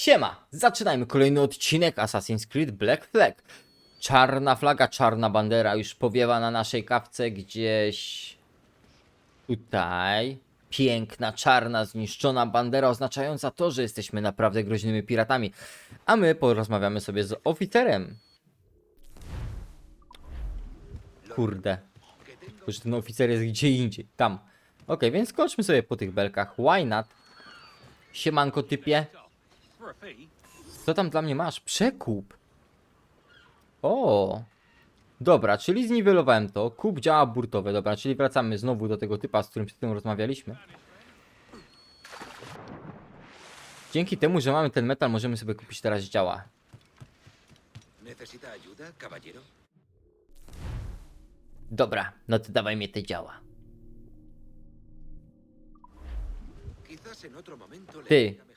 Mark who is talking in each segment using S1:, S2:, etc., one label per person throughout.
S1: Siema! Zaczynajmy kolejny odcinek Assassin's Creed Black Flag. Czarna flaga, czarna bandera już powiewa na naszej kawce gdzieś tutaj. Piękna, czarna, zniszczona bandera oznaczająca to, że jesteśmy naprawdę groźnymi piratami. A my porozmawiamy sobie z oficerem. Kurde. Tylko, że ten oficer jest gdzie indziej, tam. Okej, więc skoczmy sobie po tych belkach. Why not? Siemanko typie. Co tam dla mnie masz? Przekup. O. Dobra, czyli zniwelowałem to. Kup działa burtowe. Dobra, czyli wracamy znowu do tego typa, z którym przed tym rozmawialiśmy. Dzięki temu, że mamy ten metal, możemy sobie kupić teraz działa. Dobra, no to dawaj mnie te działa. Ty.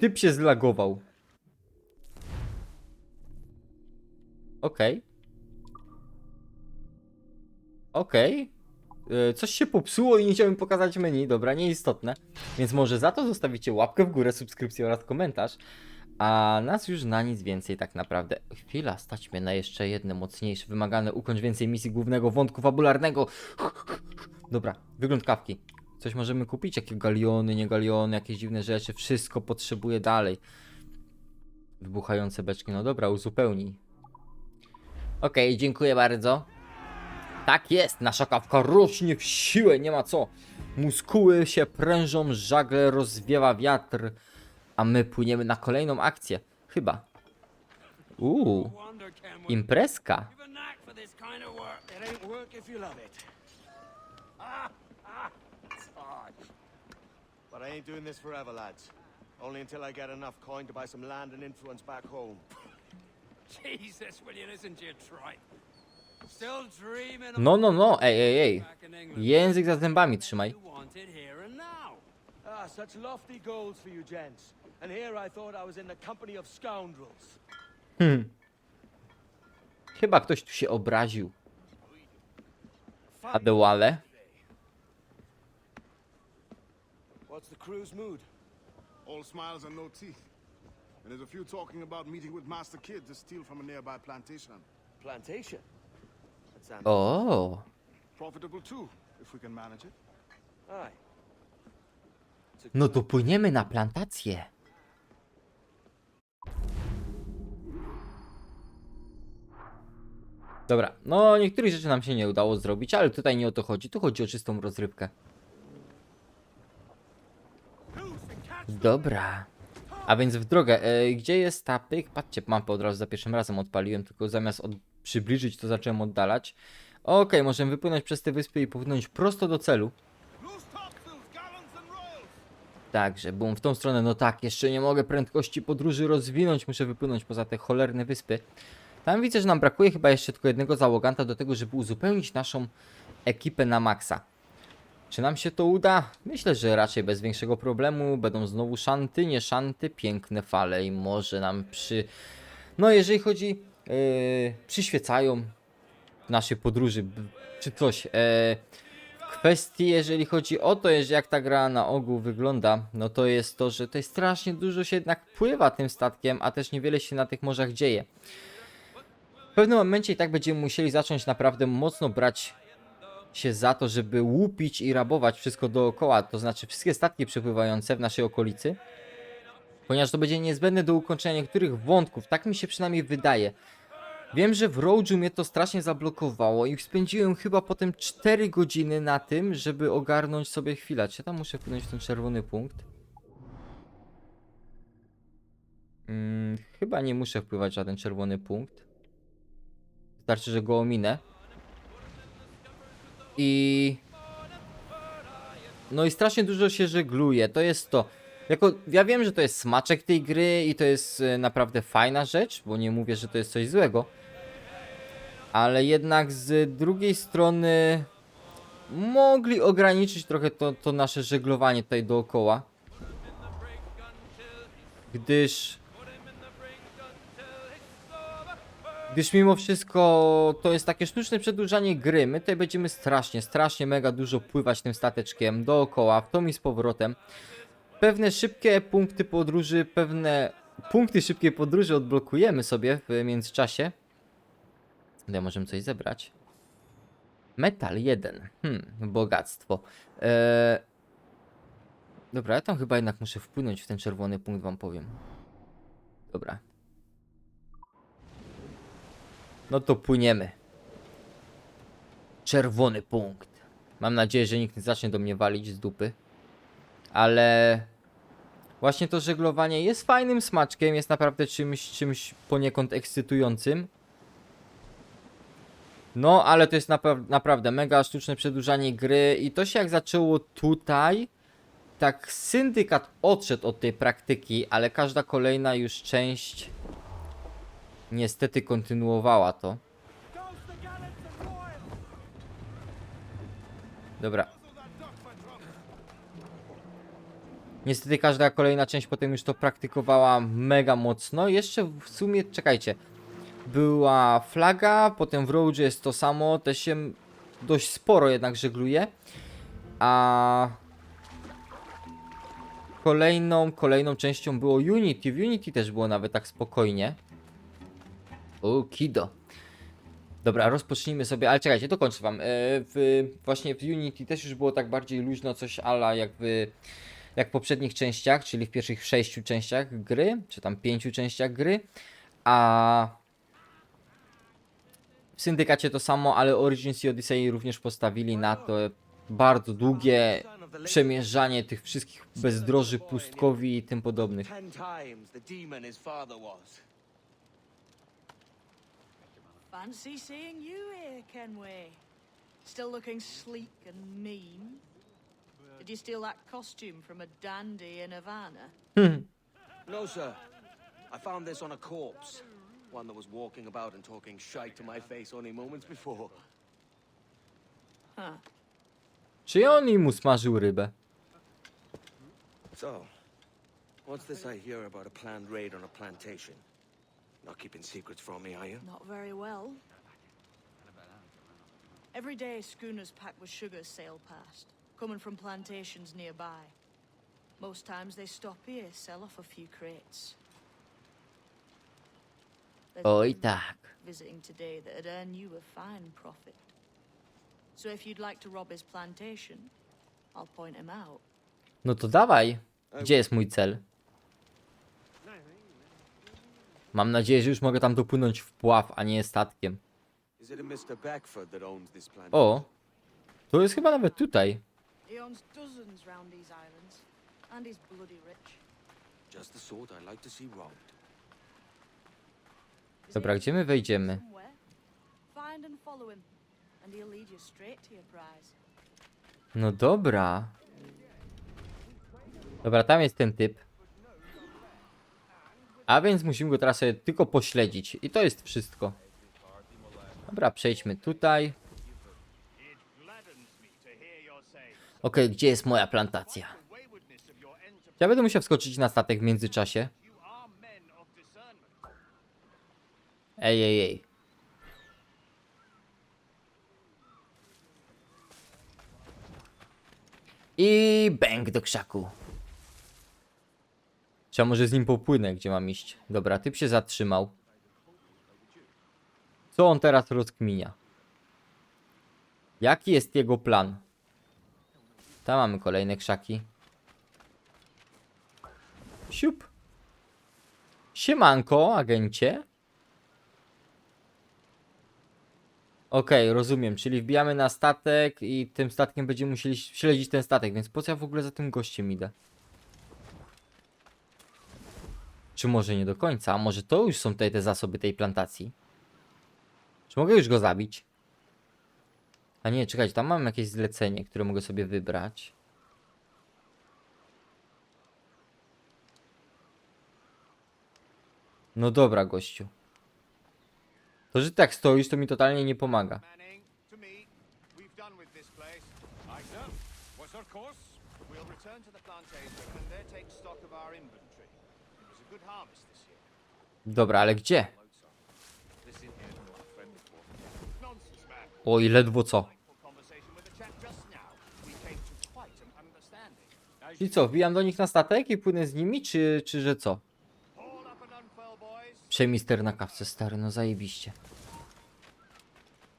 S1: Typ się zlagował. Okej. Okej. E, Coś się popsuło i nie chciałem pokazać menu. Dobra, nieistotne. Więc może za to zostawicie łapkę w górę, subskrypcję oraz komentarz. A nas już na nic więcej tak naprawdę. Chwila, stać mnie na jeszcze jedne mocniejsze, wymagane ukończ więcej misji głównego wątku fabularnego. Dobra, wygląd kawki. Coś możemy kupić? Jakie galiony, nie galiony, jakieś dziwne rzeczy. Wszystko potrzebuję dalej. Wybuchające beczki. No dobra, uzupełnij. Okej, dziękuję bardzo. Tak jest, nasza kawka rośnie w siłę, nie ma co. Muskuły się prężą, żagle rozwiewa wiatr. A my płyniemy na kolejną akcję. Chyba. Uuu, imprezka.
S2: Ah, ah, it's.
S3: But I ain't doing this forever, lads. Only until I get enough coin to buy some land and influence back home.
S2: Jesus, will you listen to your tripe? Still dreaming
S1: No, no, no, ej, ej, ej.
S2: back in England.
S1: Język za zębami trzymaj.
S2: It here and now.
S3: Ah, such lofty goals for you gents. And here I thought I was in the company of scoundrels.
S1: Hmm. Chyba ktoś tu się obraził. Adewale.
S3: What's the crew's mood?
S4: All smiles and no teeth. And there's a few talking about meeting with Master Kid to steal from a nearby plantation.
S3: Plantation. That sounds
S1: O,
S4: Profitable too, if we can manage it.
S3: aye.
S1: no to płyniemy na plantację. Dobra, no niektórych rzeczy nam się nie udało zrobić, ale tutaj nie o to chodzi, tu chodzi o czystą rozrywkę. Dobra. A więc w drogę, e, gdzie jest ta pyk? Patrzcie, mapę od razu za pierwszym razem odpaliłem, tylko zamiast od, przybliżyć to zacząłem oddalać. Okej, możemy wypłynąć przez te wyspy i popłynąć prosto do celu. Także, bum, w tą stronę, no tak, jeszcze nie mogę prędkości podróży rozwinąć, muszę wypłynąć poza te cholerne wyspy. Tam widzę, że nam brakuje chyba jeszcze tylko jednego załoganta do tego, żeby uzupełnić naszą ekipę na maksa. Czy nam się to uda? Myślę, że raczej bez większego problemu. Będą znowu szanty, nie szanty, piękne fale i może nam przy... No jeżeli chodzi... Yy, przyświecają naszej podróży, czy coś. Yy, kwestii, jeżeli chodzi o to, jak ta gra na ogół wygląda, no to jest to, że tutaj strasznie dużo się jednak pływa tym statkiem, a też niewiele się na tych morzach dzieje. W pewnym momencie i tak będziemy musieli zacząć naprawdę mocno brać się za to, żeby łupić i rabować wszystko dookoła, to znaczy wszystkie statki przepływające w naszej okolicy, ponieważ to będzie niezbędne do ukończenia niektórych wątków, tak mi się przynajmniej wydaje. Wiem, że w Roadżu mnie to strasznie zablokowało i spędziłem chyba potem 4 godziny na tym, żeby ogarnąć sobie chwilę. Czy ja tam muszę wpłynąć w ten czerwony punkt? Mm, chyba nie muszę wpływać w żaden czerwony punkt. Wystarczy, że go ominę. I... No i strasznie dużo się żegluje, to jest to. Jako, ja wiem, że to jest smaczek tej gry i to jest e, naprawdę fajna rzecz, bo nie mówię, że to jest coś złego. Ale jednak z drugiej strony mogli ograniczyć trochę to, to nasze żeglowanie tutaj dookoła. Gdyż Gdyż mimo wszystko to jest takie sztuczne przedłużanie gry. My tutaj będziemy strasznie, strasznie mega dużo pływać tym stateczkiem dookoła, w tom i z powrotem. pewne szybkie punkty podróży, pewne punkty szybkiej podróży odblokujemy sobie w międzyczasie. Ja możemy coś zebrać. Metal 1. Hmm, bogactwo. Eee... Dobra, ja tam chyba jednak muszę wpłynąć w ten czerwony punkt, wam powiem. Dobra. No to płyniemy. Czerwony punkt. Mam nadzieję, że nikt nie zacznie do mnie walić z dupy. Ale właśnie to żeglowanie jest fajnym smaczkiem, jest naprawdę czymś, czymś poniekąd ekscytującym. No, ale to jest napra naprawdę mega sztuczne przedłużanie gry i to się jak zaczęło tutaj, tak syndykat odszedł od tej praktyki, ale każda kolejna już część niestety kontynuowała to. Dobra. Niestety każda kolejna część potem już to praktykowała mega mocno. Jeszcze w sumie, czekajcie, była flaga, potem w Roadzie jest to samo, też się dość sporo jednak żegluje. A kolejną, kolejną częścią było Unity. W Unity też było nawet tak spokojnie. O, kido. Dobra, rozpocznijmy sobie, ale czekajcie, dokończę wam. E, w, właśnie w Unity też już było tak bardziej luźno, coś ala jak w, jak w poprzednich częściach, czyli w pierwszych sześciu częściach gry, czy tam pięciu częściach gry, a w Syndykacie to samo, ale Origins i Odyssey również postawili na to bardzo długie przemierzanie tych wszystkich bezdroży, pustkowi i tym podobnych.
S5: Fancy seeing you here, Kenway. Still looking sleek and mean. Did you steal that costume from a dandy in Havana? Hmm.
S3: No, sir. I found this on a corpse. One that was walking about and talking shite to my face only moments before.
S5: Huh.
S1: Czy on im usmażył rybę?
S3: So, what's this I hear about a planned raid on a plantation? Not keeping secrets from me, are you?
S5: Not very well. Every day, schooners packed with sugar sail past, coming from plantations nearby. Most times they stop here, sell off a few crates. There's
S1: Oj tak.
S5: visiting today that'd earn you a fine profit. So if you'd like to rob his plantation, I'll point him out.
S1: No to dawaj. Gdzie jest mój cel? Mam nadzieję, że już mogę tam dopłynąć w pław, a nie statkiem. O! To jest chyba nawet tutaj. Dobra, gdzie my wejdziemy? No dobra. Dobra, tam jest ten typ. A więc musimy go teraz sobie tylko pośledzić. I to jest wszystko. Dobra, przejdźmy tutaj. Okej, gdzie jest moja plantacja? Ja będę musiał wskoczyć na statek w międzyczasie. Ej, ej, ej. I bęk do krzaku. Trzeba może z nim popłynę, gdzie mam iść. Dobra, typ się zatrzymał. Co on teraz rozkminia? Jaki jest jego plan? Tam mamy kolejne krzaki. Siup. Siemanko, agencie. Okej, rozumiem, czyli wbijamy na statek i tym statkiem będziemy musieli śledzić ten statek, więc po co ja w ogóle za tym gościem idę? Czy może nie do końca? Może to już są tutaj te zasoby tej plantacji? Czy mogę już go zabić? A nie, czekajcie, tam mam jakieś zlecenie, które mogę sobie wybrać. No dobra, gościu. To, że tak stoisz, to mi totalnie nie pomaga.
S3: We'll to the and take stock of our inventory. It was a good harvest this year.
S1: Dobra, ale gdzie? Oj, ledwo co. I co, wbijam do nich na statek i płynę z nimi, czy, czy że co? Przemister na kawce, stary, no zajebiście.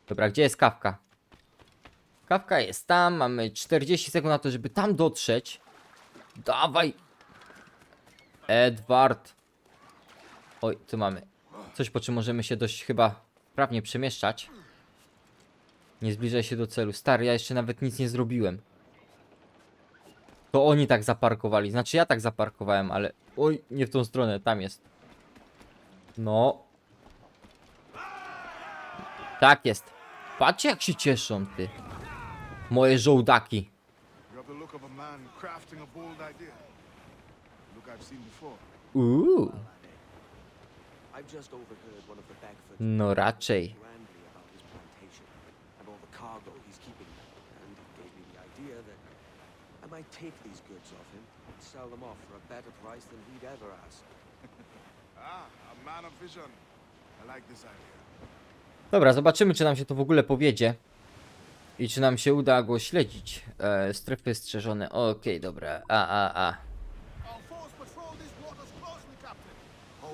S1: Dobra, gdzie jest kawka? Kawka jest tam, mamy 40 sekund na to, żeby tam dotrzeć. Dawaj! Edward! Oj, tu mamy coś, po czym możemy się dość chyba prawnie przemieszczać. Nie zbliżaj się do celu. Stary, ja jeszcze nawet nic nie zrobiłem. To oni tak zaparkowali. Znaczy ja tak zaparkowałem, ale... Oj, nie w tą stronę, tam jest. No. Tak jest. Patrzcie jak się cieszą, ty. Moje żołdaki.
S4: Look I've seen before.
S1: Uuu.
S3: I've just overheard one of the
S1: No raczej.
S3: grandly about his plantation and all the cargo he's keeping, and he gave me the idea that I might take these goods off him and sell them off for a better price than he'd ever ask.
S4: Ah, a man of vision. I like this idea.
S1: Dobra, zobaczymy, czy nam się to w ogóle powiedzie. I czy nam się uda go śledzić. E, strefy strzeżone. Okej, dobra. A, a, a.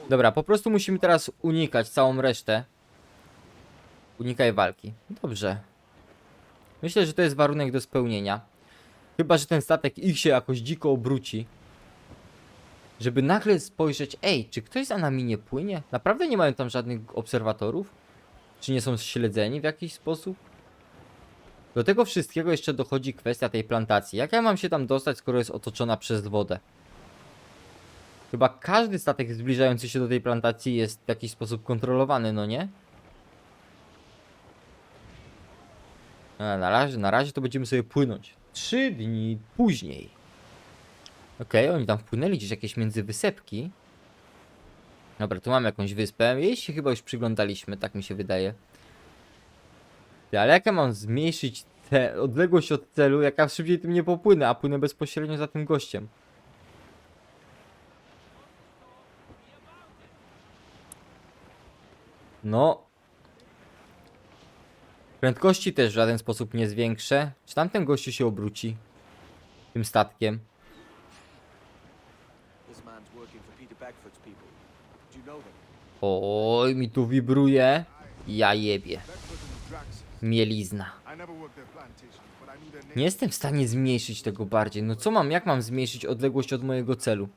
S1: Dobra, po prostu musimy teraz unikać całą resztę. Unikaj walki. Dobrze. Myślę, że to jest warunek do spełnienia. Chyba, że ten statek ich się jakoś dziko obróci. Żeby nagle spojrzeć, ej, czy ktoś za nami nie płynie? Naprawdę nie mają tam żadnych obserwatorów? Czy nie są śledzeni w jakiś sposób? Do tego wszystkiego jeszcze dochodzi kwestia tej plantacji. Jak ja mam się tam dostać, skoro jest otoczona przez wodę? Chyba każdy statek zbliżający się do tej plantacji jest w jakiś sposób kontrolowany, no nie? Na, razie, na razie to będziemy sobie płynąć. Trzy dni później. Okej, oni tam wpłynęli gdzieś jakieś między wysepki. Dobra, tu mamy jakąś wyspę. Jej się chyba już przyglądaliśmy, tak mi się wydaje. Ale jak ja mam zmniejszyć tę odległość od celu, jak ja szybciej tym nie popłynę, a płynę bezpośrednio za tym gościem? No. Prędkości też w żaden sposób nie zwiększę. Czy tamten gościu się obróci? Tym statkiem. Oj, mi tu wibruje. Ja jebie. Mielizna. Nie jestem w stanie zmniejszyć tego bardziej. No co mam, jak mam zmniejszyć odległość od mojego celu?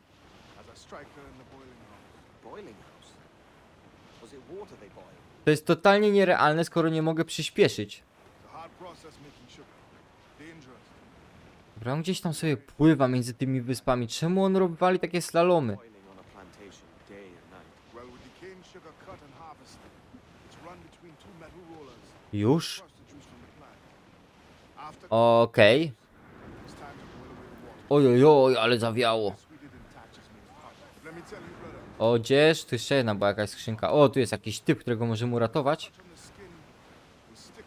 S1: To jest totalnie nierealne, skoro nie mogę przyspieszyć. Dobra, on gdzieś tam sobie pływa między tymi wyspami. Czemu on robiwali takie slalomy? Już? Okej.
S4: water.
S1: Ojojoj, ale zawiało. Odzież, tu jeszcze jedna była jakaś skrzynka. O, tu jest jakiś typ, którego możemy uratować.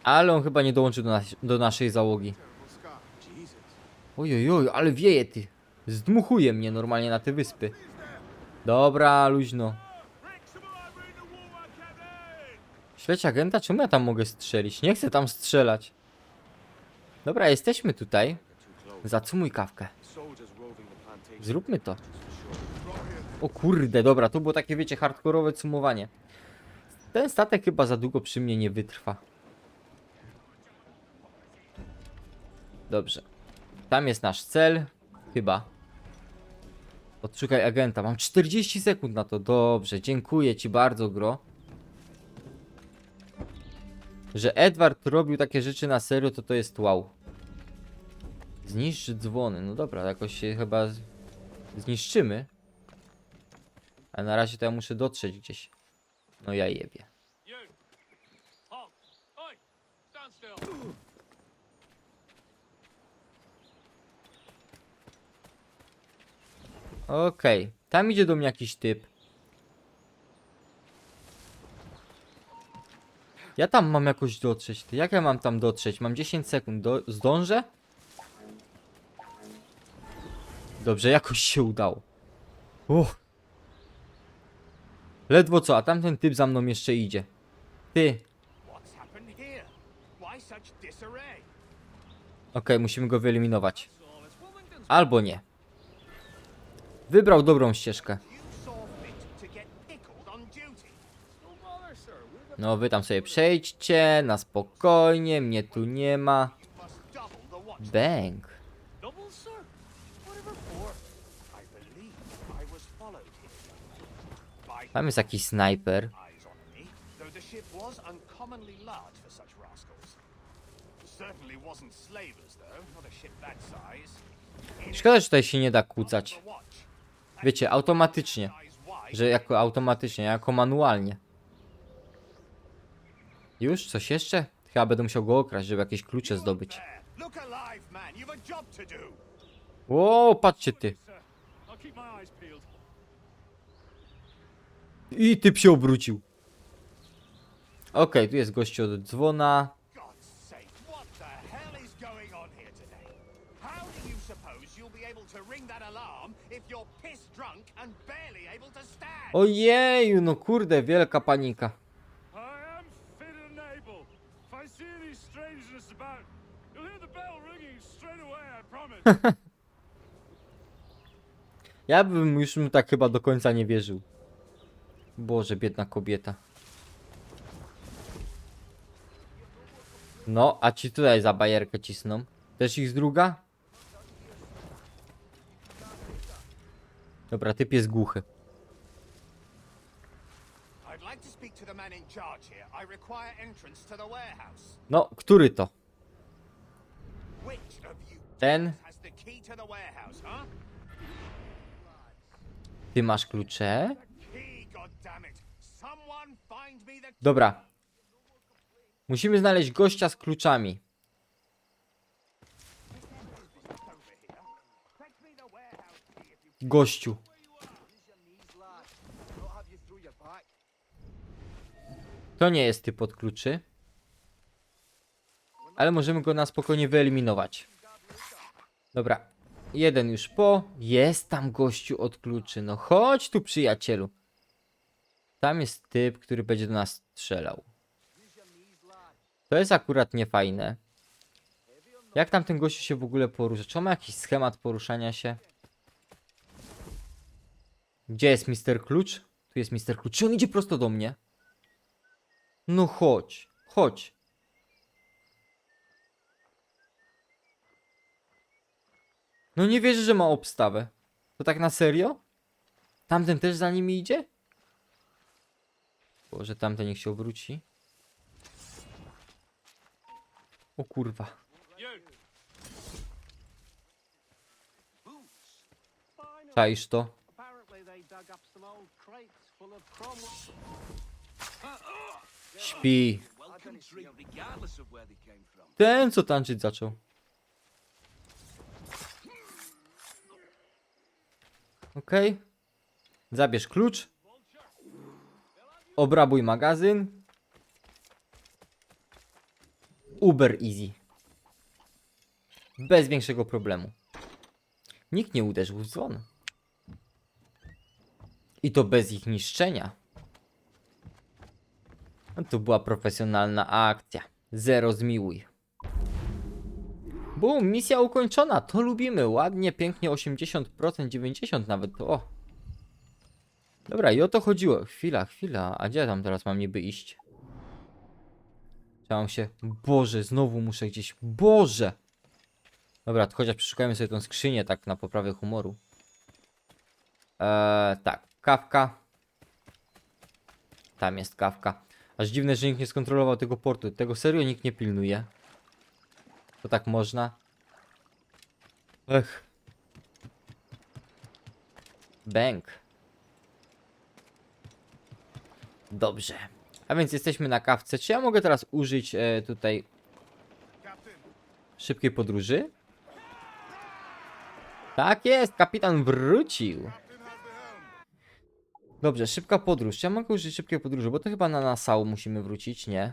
S1: Ale on chyba nie dołączy do, nas do naszej załogi. Ojojoj, ale wieje ty. Zdmuchuje mnie normalnie na te wyspy. Dobra, luźno. Śledź agenta, czemu ja tam mogę strzelić? Nie chcę tam strzelać. Dobra, jesteśmy tutaj. Zacumuj kawkę. Zróbmy to. O kurde, dobra, to było takie, wiecie, hardkorowe cumowanie. Ten statek chyba za długo przy mnie nie wytrwa. Dobrze. Tam jest nasz cel. Chyba. Odszukaj agenta. Mam 40 sekund na to. Dobrze, dziękuję ci bardzo, gro. Że Edward robił takie rzeczy na serio, to to jest wow. Zniszcz dzwony. No dobra, jakoś się chyba zniszczymy. A na razie to ja muszę dotrzeć gdzieś. No ja jebie. Okej, tam idzie do mnie jakiś typ. Ja tam mam jakoś dotrzeć. Jak ja mam tam dotrzeć? Mam 10 sekund. Do zdążę? Dobrze, jakoś się udało. Uff. Ledwo co, a tamten typ za mną jeszcze idzie. Ty. Okej, musimy go wyeliminować. Albo nie. Wybrał dobrą ścieżkę.
S2: No
S1: wy tam sobie przejdźcie, na spokojnie, mnie tu nie ma. Bang.
S2: Ship that size. In
S1: Szkoda, że tutaj się nie da kłócać. Wiecie, automatycznie. Że jako automatycznie, jako manualnie. Już? Coś jeszcze? Chyba będę musiał go okraść, żeby jakieś klucze zdobyć.
S2: there. Look alive, man. You've a job to do.
S1: Ło, patrzcie ty.
S2: Sir, I'll keep my eyes peeled.
S1: I typ się obrócił. Okej, tu jest gościu od dzwona. Ojeju, no kurde, wielka panika. Ja bym już mu tak chyba do końca nie wierzył. Boże, biedna kobieta. No, a ci tutaj za bajerkę cisną. Też ich z druga? Dobra, typ jest głuchy. No, który to? Ten? Ty masz klucze? Dobra. Musimy znaleźć gościa z kluczami. Gościu. To nie jest typ od kluczy. Ale możemy go na spokojnie wyeliminować. Dobra. Jeden już po. Jest tam gościu od kluczy. No chodź tu przyjacielu. Tam jest typ, który będzie do nas strzelał. To jest akurat niefajne. Jak tam ten gościu się w ogóle porusza? Czy on ma jakiś schemat poruszania się? Gdzie jest Mister Klucz? Tu jest Mister Klucz. Czy on idzie prosto do mnie? No chodź, chodź. No nie wierzę, że ma obstawę. To tak na serio? Tamten też za nimi idzie? Boże, tamten niech się obróci. O kurwa. Czaisz to? Śpi. Ten, co tańczyć zaczął. Okej. Zabierz klucz. Obrabuj magazyn. Uber easy. Bez większego problemu. Nikt nie uderzył w dzwon. I to bez ich niszczenia. No to była profesjonalna akcja. Zero zmiłuj. Bum, misja ukończona. To lubimy. Ładnie, pięknie, 80%, 90% nawet. O. Dobra, i o to chodziło. Chwila, chwila. A gdzie tam teraz mam niby iść? Chciałem się... Boże, znowu muszę gdzieś... Boże! Dobra, to chociaż przeszukajmy sobie tą skrzynię tak na poprawę humoru. Eee, tak. Kawka. Tam jest kawka. Aż dziwne, że nikt nie skontrolował tego portu. Tego serio nikt nie pilnuje. To tak można. Ech. Bank. Dobrze. A więc jesteśmy na kawce. Czy ja mogę teraz użyć e, tutaj szybkiej podróży? Tak jest, kapitan wrócił. Dobrze, szybka podróż. Czy ja mogę użyć szybkiej podróży? Bo to chyba na Nassau musimy wrócić, nie?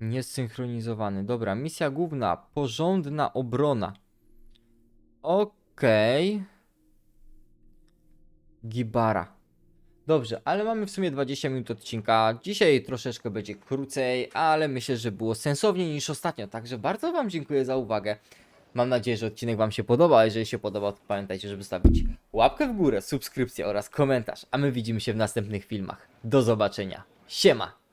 S1: Niesynchronizowany. Dobra, misja główna. Porządna obrona. Okej. Gibara. Dobrze, ale mamy w sumie 20 minut odcinka. Dzisiaj troszeczkę będzie krócej, ale myślę, że było sensowniej niż ostatnio. Także bardzo Wam dziękuję za uwagę. Mam nadzieję, że odcinek Wam się podobał, a jeżeli się podobał, to pamiętajcie, żeby stawić łapkę w górę, subskrypcję oraz komentarz, a my widzimy się w następnych filmach. Do zobaczenia. Siema!